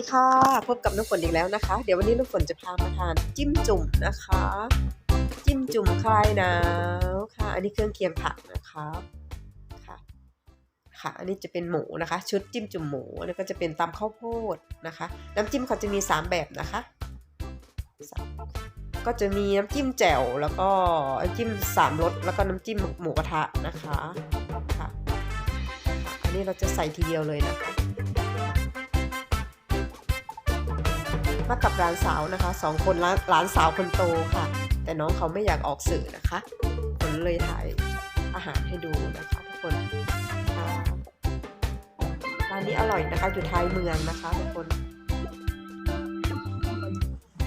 ีค่ะ พบกับน้ำฝนอีกแล้วนะคะ เดี๋ยววันนี้น้ำฝนจะพามาทานจิ้มจุ่มนะคะ จิ้มจุ่มคลายหนาวค่ะ อันนี้เครื่องเคียงผักนะคะค่ะ ค่ะ อันนี้จะเป็นหมูนะคะ ชุดจิ้มจุ่มหมูแล้วก็จะเป็นตำข้าวโพดนะคะ น้ำจิ้มเขาจะมี 3 แบบนะคะก็จะมีน้ำจิ้มแจ่วแล้วก็น้ำจิ้มสามรสแล้วก็น้ำจิ้มหมูกระทะนะคะค่ะ อันนี้เราจะใส่ทีเดียวเลยนะคะ มากับหลานสาวนะคะสองคนหลานหลานสาวคนโตค่ะ แต่น้องเขาไม่อยากออกสื่อนะคะผลเลยถ่ายอาหารให้ดูนะคะทุกคนร้านนี้อร่อยนะคะอยู่ท้ายเมืองนะคะทุกคน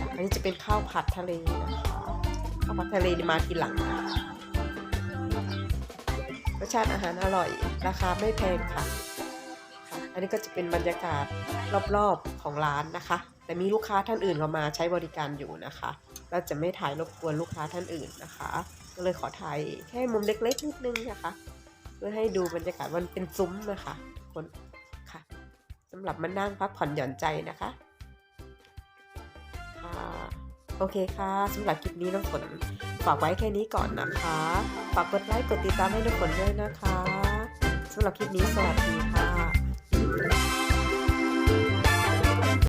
อันนี้จะเป็นข้าวผัดทะเลนะคะข้าวผัดทะเลมาทีหลังรสชาติอาหารอร่อย ราคาไม่แพงค่ะอันนี้ก็จะเป็นบรรยากาศรอบๆของร้านนะคะ แต่มีลูกค้าท่านอื่นเขามาใช้บริการอยู่นะคะ เราจะไม่ถ่ายรบกวนลูกค้าท่านอื่นนะคะ ก็เลยขอถ่ายแค่มุมเล็กๆนิดนึงนะคะ เพื่อให้ดูบรรยากาศมันเป็นซุ้มนะคะคนค่ะสำหรับมานั่งพักผ่อนหย่อนใจนะคะค่ะโอเคค่ะสำหรับคลิปนี้น้องฝนฝากไว้แค่นี้ก่อนนะคะฝากกดไลค์กดติดตามให้น้องฝนด้วยนะคะสำหรับคลิปนี้สวัสดีค่ะ